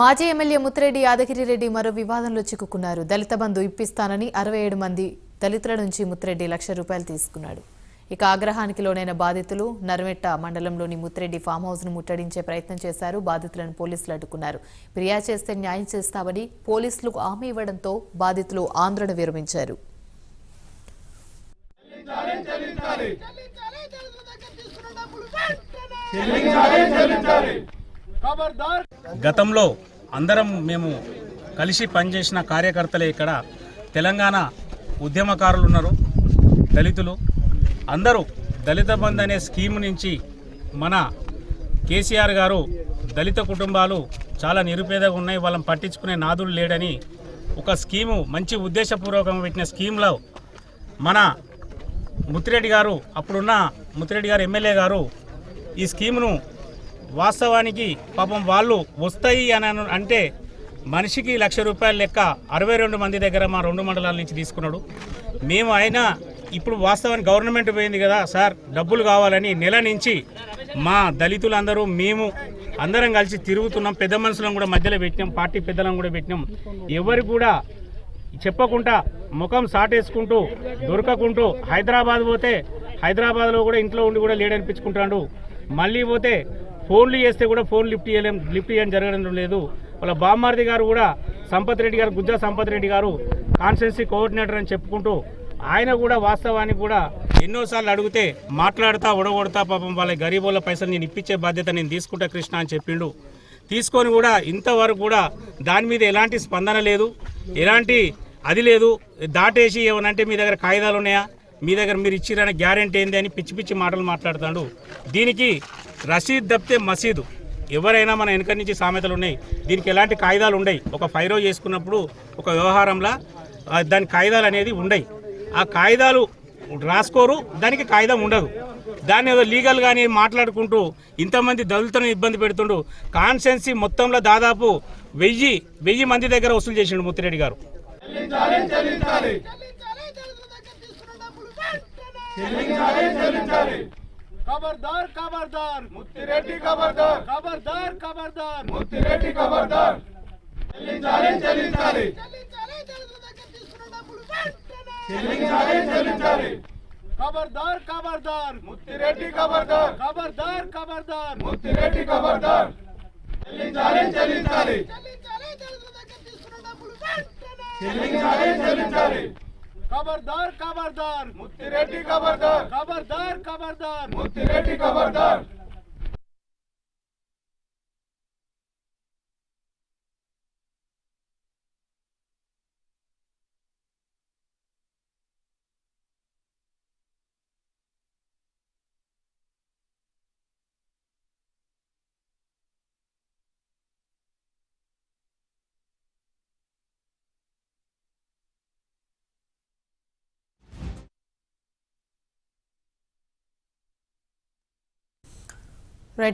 మాజీ ఎమ్మెల్యే ముత్తిరెడ్డి యాదగిరిరెడ్డి మరో వివాదంలో చిక్కుకున్నారు. దళిత బంధు ఇప్పిస్తానని అరవై ఏడు మంది దళితుల నుంచి ముత్తిరెడ్డి లక్ష రూపాయలు తీసుకున్నాడు. ఇక ఆగ్రహానికి లోనైన బాధితులు నర్మెట్ట మండలంలోని ముత్తిరెడ్డి ఫామ్ హౌస్ను ముట్టడించే ప్రయత్నం చేశారు. బాధితులను పోలీసులు అడ్డుకున్నారు. ఫిర్యాదు చేస్తే న్యాయం చేస్తామని పోలీసులకు హామీ ఇవ్వడంతో బాధితులు ఆందోళన విరమించారు. గతంలో అందరం మేము కలిసి పనిచేసిన కార్యకర్తలే ఇక్కడ. తెలంగాణ ఉద్యమకారులు ఉన్నారు దళితులు. అందరూ దళిత బంధు అనే స్కీమ్ నుంచి మన కేసీఆర్ గారు దళిత కుటుంబాలు చాలా నిరుపేదగా ఉన్నాయి వాళ్ళని పట్టించుకునే నాదులు లేడని ఒక స్కీము మంచి ఉద్దేశపూర్వకంగా పెట్టిన స్కీమ్లో మన ముత్తిరెడ్డి గారు అప్పుడున్న ముత్తిరెడ్డి గారు ఎమ్మెల్యే గారు ఈ స్కీమును వాస్తవానికి పాపం వాళ్ళు వస్తాయి అని అంటే మనిషికి లక్ష రూపాయల లెక్క అరవై రెండు మంది దగ్గర మా రెండు మండలాల నుంచి తీసుకున్నాడు. మేము అయినా ఇప్పుడు వాస్తవానికి గవర్నమెంట్ పోయింది కదా సార్ డబ్బులు కావాలని నెల నుంచి మా దళితులందరూ మేము అందరం కలిసి తిరుగుతున్నాం పెద్ద మనుషులను కూడా మధ్యలో పెట్టినాం పార్టీ పెద్దలను కూడా పెట్టినాం. ఎవరు కూడా చెప్పకుండా ముఖం సాటేసుకుంటూ దొరకకుంటూ హైదరాబాద్ పోతే హైదరాబాద్లో కూడా ఇంట్లో ఉండి కూడా లేడనిపించుకుంటాడు మళ్ళీ పోతే ఫోన్లు చేస్తే కూడా ఫోన్ లిఫ్ట్ చేయలేం లిఫ్ట్ చేయడం జరగడం లేదు. వాళ్ళ బామ్మార్ది గారు కూడా సంపత్ రెడ్డి గారు గుజ్జా సంపత్ రెడ్డి గారు కాన్స్టిట్యున్సీ కోఆర్డినేటర్ అని చెప్పుకుంటూ ఆయన కూడా వాస్తవానికి కూడా ఎన్నోసార్లు అడిగితే మాట్లాడతా ఉడగొడతా పాపం వాళ్ళ గరీబుల పైసలు నేను ఇప్పించే బాధ్యత నేను తీసుకుంటా కృష్ణ అని చెప్పిండు. తీసుకొని కూడా ఇంతవరకు కూడా దాని మీద ఎలాంటి స్పందన లేదు ఎలాంటి అది లేదు. దాటేసి ఏమనంటే మీ దగ్గర కాగితాలు ఉన్నాయా? మీ దగ్గర మీరు ఇచ్చిరనే గ్యారెంటీ ఏంది అని పిచ్చి పిచ్చి మాటలు మాట్లాడుతాడు. దీనికి రషీద్ దప్తే మసీదు. ఎవరైనా మన వెనక నుంచి సామెతలు ఉన్నాయి. దీనికి ఎలాంటి కాగితాలు ఉండయి. ఒక ఫైరో చేసుకున్నప్పుడు ఒక వ్యవహారంలో దాని కాగితాలు అనేది ఉండయి. ఆ కాయిదాలు రాసుకోరు దానికి కాగితం ఉండదు. దాన్ని ఏదో లీగల్ కానీ మాట్లాడుకుంటూ ఇంతమంది దళితులను ఇబ్బంది పెడుతుండు. కాన్స్టెన్సీ మొత్తంలో దాదాపు వెయ్యి వెయ్యి మంది దగ్గర వసూలు చేసిండు ముత్తిరెడ్డి గారు. खबरदार खबरदार मुत्तिरेड्डी खबरदार खबरदार खबरदार मुत्तिरेड्डी खबरदार చెల్లించాలి చెల్లించాలి చెల్లించాలి చెల్లించాలి खबरदार खबरदार ముత్తిరెడ్డి ఖబర్దార్ ఖబర్దార్ ఖబర్దార్ ముత్తిరెడ్డి ఖబర్దార్ చెల్లించాలి చెల్లించాలి చెల్లించాలి చెల్లించాలి खबरदार खबरदार। मुक्ति रेड्डी खबरदार। खबरदार खबरदार। मुक्ति रेड्डी खबरदार।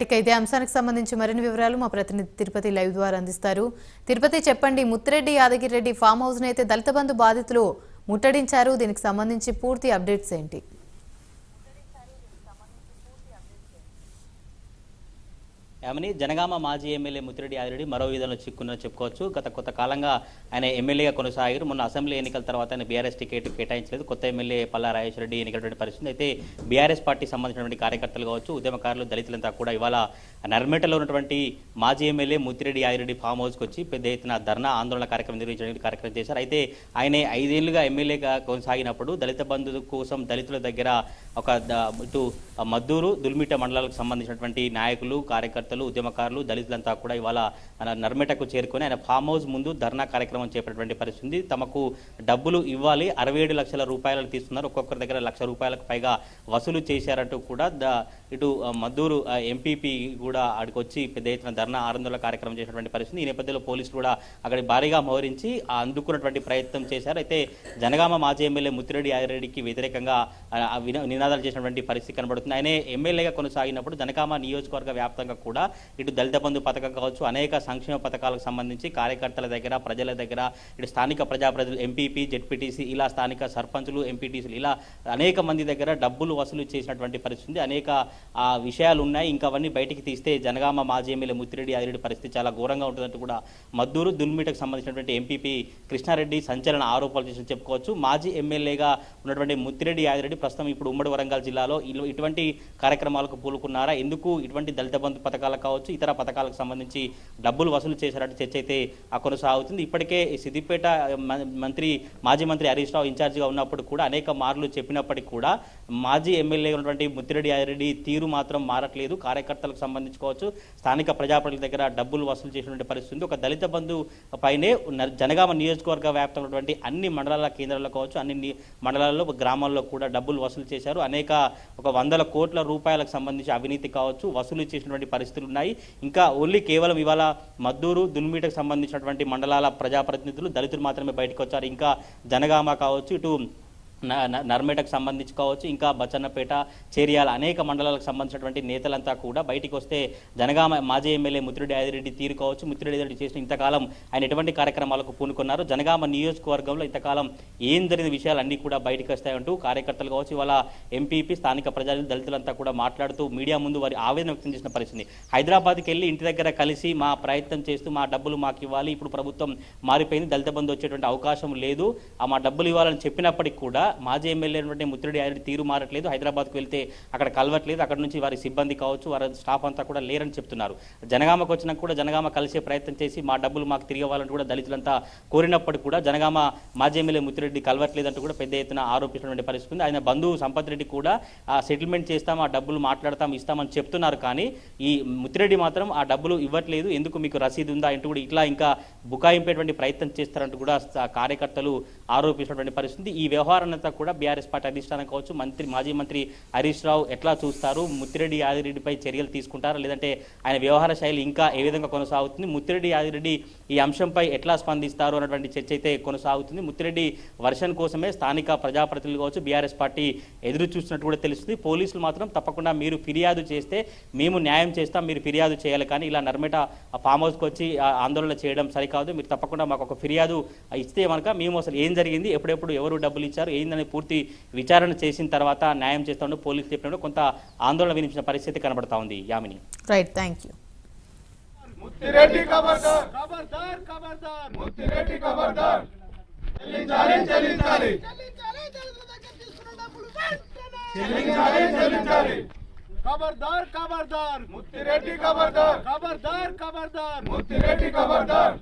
ఇక ఇదే అంశానికి సంబంధించి మరిన్ని వివరాలు మా ప్రతినిధి తిరుపతి లైవ్ ద్వారా అందిస్తారు. తిరుపతి చెప్పండి ముత్తిరెడ్డి యాదగిరెడ్డి ఫామ్ హౌస్ను అయితే దళిత బంధు బాధితులు ముట్టడించారు. దీనికి సంబంధించి పూర్తి అప్డేట్స్ ఏంటి? ఆమెని జనగామ మాజీ ఎమ్మెల్యే ముత్తిరెడ్డి ఆదిరెడ్డి మరో విధంలో చిక్కున్నని చెప్పుకోవచ్చు. గత కొంత కాలంగా ఆయన ఎమ్మెల్యేగా కొనసాగారు. మొన్న అసెంబ్లీ ఎన్నికల తర్వాత ఆయన బీఆర్ఎస్ టికెట్ కేటాయించలేదు. కొత్త ఎమ్మెల్యే పల్లా రాజేశ్వర రెడ్డి ఎన్నికటువంటి పరిస్థితి. అయితే బీఆర్ఎస్ పార్టీ సంబంధించినటువంటి కార్యకర్తలు కావచ్చు ఉద్యమకారులు దళితులంతా కూడా ఇవాళ నర్మేటలో ఉన్నటువంటి మాజీ ఎమ్మెల్యే ముత్తిరెడ్డి ఆయిరెడ్డి ఫామ్ హౌస్కి వచ్చి పెద్ద ఎత్తున ధర్నా ఆందోళన కార్యక్రమం నిర్వహించడానికి కార్యక్రమం చేశారు. అయితే ఆయన ఐదేళ్ళుగా ఎమ్మెల్యేగా కొనసాగినప్పుడు దళిత బంధు కోసం దళితుల దగ్గర ఒక ఇటు మద్దూరు దుల్మిట మండలాలకు సంబంధించినటువంటి నాయకులు కార్యకర్తలు ఉద్యమకారులు దళితులంతా కూడా ఇవాళ నర్మేటకు చేరుకొని ఆయన ఫామ్ హౌస్ ముందు ధర్నా కార్యక్రమం చేపట్టినటువంటి పరిస్థితి ఉంది. తమకు డబ్బులు ఇవ్వాలి. అరవై ఏడు లక్షల రూపాయలు తీసుకున్నారు ఒక్కొక్కరి దగ్గర లక్ష రూపాయలకు పైగా వసూలు చేశారంటూ కూడా ద ఇటు మద్దూరు ఎంపీపీ కూడా అక్కడికి వచ్చి పెద్ద ఎత్తున ధర్నా ఆందోళన కార్యక్రమం చేసినటువంటి పరిస్థితి. ఈ నేపథ్యంలో పోలీసులు కూడా అక్కడ భారీగా మోహరించి అందుకున్నటువంటి ప్రయత్నం చేశారు. అయితే జనగామ మాజీ ఎమ్మెల్యే ముత్తిరెడ్డి యాదిరెడ్డికి వ్యతిరేకంగా నినాదాలు చేసినటువంటి పరిస్థితి కనబడుతుంది. ఆయనే ఎమ్మెల్యేగా కొనసాగినప్పుడు జనగామ నియోజకవర్గ వ్యాప్తంగా కూడా ఇటు దళిత బంధు పథకం కావచ్చు అనేక సంక్షేమ పథకాలకు సంబంధించి కార్యకర్తల దగ్గర ప్రజల దగ్గర ఇటు స్థానిక ప్రజాప్రతినిధులు ఎంపీపీ జెడ్పీటీసీ ఇలా స్థానిక సర్పంచులు ఎంపీటీసీలు ఇలా అనేక మంది దగ్గర డబ్బులు వసూలు చేసినటువంటి పరిస్థితి అనేక విషయాలు ఉన్నాయి. ఇంకా అవన్నీ బయటికి ఇస్తే జనగామ మాజీ ఎమ్మెల్యే ముత్తిరెడ్డి ఆదిరెడ్డి పరిస్థితి చాలా ఘోరంగా ఉంటుందంటూ కూడా మద్దూరు దుల్మిటకు సంబంధించినటువంటి ఎంపీపీ కృష్ణారెడ్డి సంచలన ఆరోపణలు చేసి చెప్పుకోవచ్చు. మాజీ ఎమ్మెల్యేగా ఉన్నటువంటి ముత్తిరెడ్డి ఆదిరెడ్డి ప్రస్తుతం ఇప్పుడు ఉమ్మడి వరంగల్ జిల్లాలో ఇటువంటి కార్యక్రమాలకు పూలుకున్నారా? ఎందుకు ఇటువంటి దళిత బంధు పథకాలకు కావచ్చు ఇతర పథకాలకు సంబంధించి డబ్బులు వసూలు చేశారంటే చర్చ అయితే కొనసాగుతుంది. ఇప్పటికే సిద్దిపేట మంత్రి మాజీ మంత్రి హరీష్ రావు ఇన్ఛార్జిగా ఉన్నప్పుడు కూడా అనేక మార్లు చెప్పినప్పటికీ కూడా మాజీ ఎమ్మెల్యే ఉన్నటువంటి ముత్తిరెడ్డి ఆదిరెడ్డి తీరు మాత్రం మారట్లేదు. కార్యకర్తలకు సంబంధించి సంబంధించుకోవచ్చు స్థానిక ప్రజాప్రతినిధుల దగ్గర డబ్బులు వసూలు చేసినటువంటి పరిస్థితి ఉంది. ఒక దళిత బంధు పైనే జనగామ నియోజకవర్గ వ్యాప్తంగా ఉన్నటువంటి అన్ని మండలాల కేంద్రాల్లో కావచ్చు అన్ని మండలాల్లో గ్రామాల్లో కూడా డబ్బులు వసూలు చేశారు. అనేక ఒక వందల కోట్ల రూపాయలకు సంబంధించి అవినీతి కావచ్చు వసూలు చేసినటువంటి పరిస్థితులు ఉన్నాయి. ఇంకా ఓన్లీ కేవలం ఇవాళ మద్దూరు దున్మీటకు సంబంధించినటువంటి మండలాల ప్రజాప్రతినిధులు దళితులు మాత్రమే బయటకు వచ్చారు. ఇంకా జనగామ కావచ్చు ఇటు నర్మేటకు సంబంధించి కావచ్చు ఇంకా బచ్చన్నపేట చేరియాల అనేక మండలాలకు సంబంధించినటువంటి నేతలంతా కూడా బయటికి వస్తే జనగామ మాజీ ఎమ్మెల్యే ముత్తిరెడ్డి ఆదిరెడ్డి తీరు కావచ్చు ముత్తిరెడ్డి ఆదిరెడ్డి చేసిన ఇంతకాలం ఆయన ఎటువంటి కార్యక్రమాలకు పూనుకున్నారు? జనగామ నియోజకవర్గంలో ఇంతకాలం ఏం జరిగిన విషయాలు అన్నీ కూడా బయటికి వస్తాయంటూ కార్యకర్తలు కావచ్చు ఇవాళ ఎంపీపీ స్థానిక ప్రజలు దళితులంతా కూడా మాట్లాడుతూ మీడియా ముందు వారి ఆవేదన వ్యక్తం చేసిన పరిస్థితి. హైదరాబాద్కి వెళ్ళి ఇంటి దగ్గర కలిసి మా ప్రయత్నం చేస్తూ మా డబ్బులు మాకు ఇవ్వాలి. ఇప్పుడు ప్రభుత్వం మారిపోయింది. దళిత బంధు వచ్చేటువంటి అవకాశం లేదు. ఆ మా డబ్బులు ఇవ్వాలని చెప్పినప్పటికీ కూడా మాజీ ఎమ్మెల్యే అయినటువంటి ముత్తిరెడ్డి ఆయన తీరు మారట్లేదు. హైదరాబాద్కు వెళ్తే అక్కడ కలవట్లేదు. అక్కడ నుంచి వారి సిబ్బంది కావచ్చు వారి స్టాఫ్ అంతా కూడా లేరని చెప్తున్నారు. జనగామకు వచ్చినా కూడా జనగామ కలిసే ప్రయత్నం చేసి మా డబ్బులు మాకు తిరిగి ఇవ్వాలని కూడా దళితులంతా కోరినప్పటికీ కూడా జనగామ మాజీ ఎమ్మెల్యే ముత్తిరెడ్డి కలవట్లేదంటూ కూడా పెద్ద ఎత్తున ఆరోపించినటువంటి పరిస్థితి ఉంది. ఆయన బంధువు సంపత్ రెడ్డి కూడా ఆ సెటిల్మెంట్ చేస్తాం ఆ డబ్బులు మాట్లాడతాం ఇస్తామని చెప్తున్నారు. కానీ ఈ ముత్తిరెడ్డి మాత్రం ఆ డబ్బులు ఇవ్వట్లేదు. ఎందుకు మీకు రసీదు ఉందా? అంటూ కూడా ఇట్లా ఇంకా బుకాయింపేటువంటి ప్రయత్నం చేస్తారంటూ కూడా కార్యకర్తలు ఆరోపించినటువంటి పరిస్థితి ఈ వ్యవహారాన్నంతా కూడా బీఆర్ఎస్ పార్టీ అధిష్టానం కావచ్చు మంత్రి మాజీ మంత్రి హరీష్ రావు ఎట్లా చూస్తారు? ముత్తిరెడ్డి యాదిరెడ్డిపై చర్యలు తీసుకుంటారా? లేదంటే ఆయన వ్యవహార శైలి ఇంకా ఏ విధంగా కొనసాగుతుంది? ముత్తిరెడ్డి యాదిరెడ్డి ఈ అంశంపై ఎట్లా స్పందిస్తారు అన్నటువంటి చర్చ అయితే కొనసాగుతుంది. ముత్తిరెడ్డి వర్షన్ కోసమే స్థానిక ప్రజాప్రతినిధులు కావచ్చు బీఆర్ఎస్ పార్టీ ఎదురు చూస్తున్నట్టు కూడా తెలుస్తుంది. పోలీసులు మాత్రం తప్పకుండా మీరు ఫిర్యాదు చేస్తే మేము న్యాయం చేస్తాం మీరు ఫిర్యాదు చేయాలి. కానీ ఇలా నర్మేట ఫామ్ హౌస్కి వచ్చి ఆందోళన చేయడం సరికాదు. మీరు తప్పకుండా మాకు ఒక ఫిర్యాదు ఇస్తే కనుక మేము అసలు ఏం జరిగింది? ఎప్పుడెప్పుడు ఎవరు డబ్బులు ఇచ్చారు? ఏందని పూర్తి విచారణ చేసిన తర్వాత న్యాయం చేస్తామని పోలీసులు చెప్పినప్పుడు కొంత ఆందోళన వినిపించిన పరిస్థితి కనబడతా ఉంది. Yamini. Right thank you. Muthireddy ఖబర్దార్ ఖబర్దార్ ఖబర్దార్ ముత్తిరెడ్డి ఖబర్దార్ చెల్లించాలి చెల్లించాలి. చెల్లించాలి చెల్లించాలి ఖబర్దార్ ఖబర్దార్ ముత్తిరెడ్డి ఖబర్దార్ ఖబర్దార్ ఖబర్దార్ ముత్తిరెడ్డి ఖబర్దార్